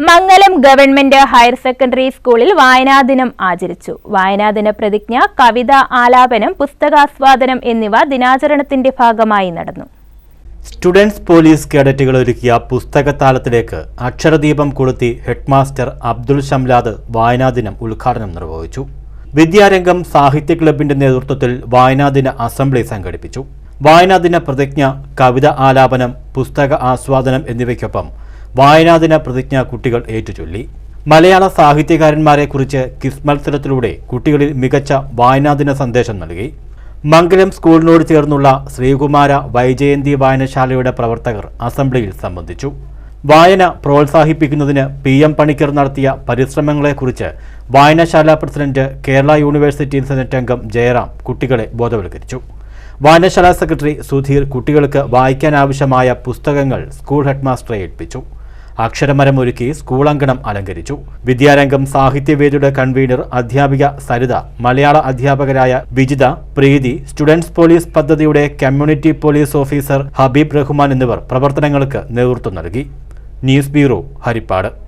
മംഗലം government higher secondary സ്കൂളിൽ വായനാദിനം ആചരിച്ചു. വായനാദിന പ്രതിജ്ഞ കവിത ആലാപനം പുസ്തകാസ്വാദനം എന്നിവ ദിനാചരണത്തിന്റെ ഭാഗമായി നടന്നു. സ്റ്റുഡൻസ് പോലീസ് കേഡറ്റുകൾ ഒരുക്കിയ പുസ്തകത്താലത്തിലേക്ക് അക്ഷരദീപം കൊളുത്തി ഹെഡ്മാസ്റ്റർ അബ്ദുൾ ഷംലാദ് വായനാദിനം ഉദ്ഘാടനം നിർവഹിച്ചു. വിദ്യാരംഗം സാഹിത്യ ക്ലബിന്റെ നേതൃത്വത്തിൽ വായനാദിന അസംബ്ലി സംഘടിപ്പിച്ചു. വായനാദിന പ്രതിജ്ഞ കവിത ആലാപനം പുസ്തക ആസ്വാദനം എന്നിവയ്ക്കൊപ്പം വായനാദിന പ്രതിജ്ഞ കുട്ടികൾ ഏറ്റുചൊല്ലി. മലയാള സാഹിത്യകാരന്മാരെക്കുറിച്ച് കിസ് മത്സരത്തിലൂടെ കുട്ടികളിൽ മികച്ച വായനാദിന സന്ദേശം നൽകി. മംഗലം സ്കൂളിനോട് ചേർന്നുള്ള ശ്രീകുമാര വൈജയന്തി വായനശാലയുടെ പ്രവർത്തകർ അസംബ്ലിയിൽ സംബന്ധിച്ചു. വായന പ്രോത്സാഹിപ്പിക്കുന്നതിന് പി എം പണിക്കർ നടത്തിയ പരിശ്രമങ്ങളെക്കുറിച്ച് വായനശാല പ്രസിഡന്റ് കേരള യൂണിവേഴ്സിറ്റി സെനറ്റ് അംഗം ജയറാം കുട്ടികളെ ബോധവൽക്കരിച്ചു. വായനശാല സെക്രട്ടറി സുധീർ കുട്ടികൾക്ക് വായിക്കാനാവശ്യമായ പുസ്തകങ്ങൾ സ്കൂൾ ഹെഡ്മാസ്റ്ററെ ഏൽപ്പിച്ചു. അക്ഷരമരമൊരുക്കി സ്കൂൾ അങ്കണം അലങ്കരിച്ചു. വിദ്യാരംഗം സാഹിത്യവേദിയുടെ കൺവീനർ അധ്യാപിക സരിത മലയാള അധ്യാപകരായ വിജിത പ്രീതി സ്റ്റുഡൻസ് പോലീസ് പദ്ധതിയുടെ community police officer Habeeb Rahman എന്നിവർ പ്രവർത്തനങ്ങൾക്ക് നേതൃത്വം നൽകി. News bureau Harippad.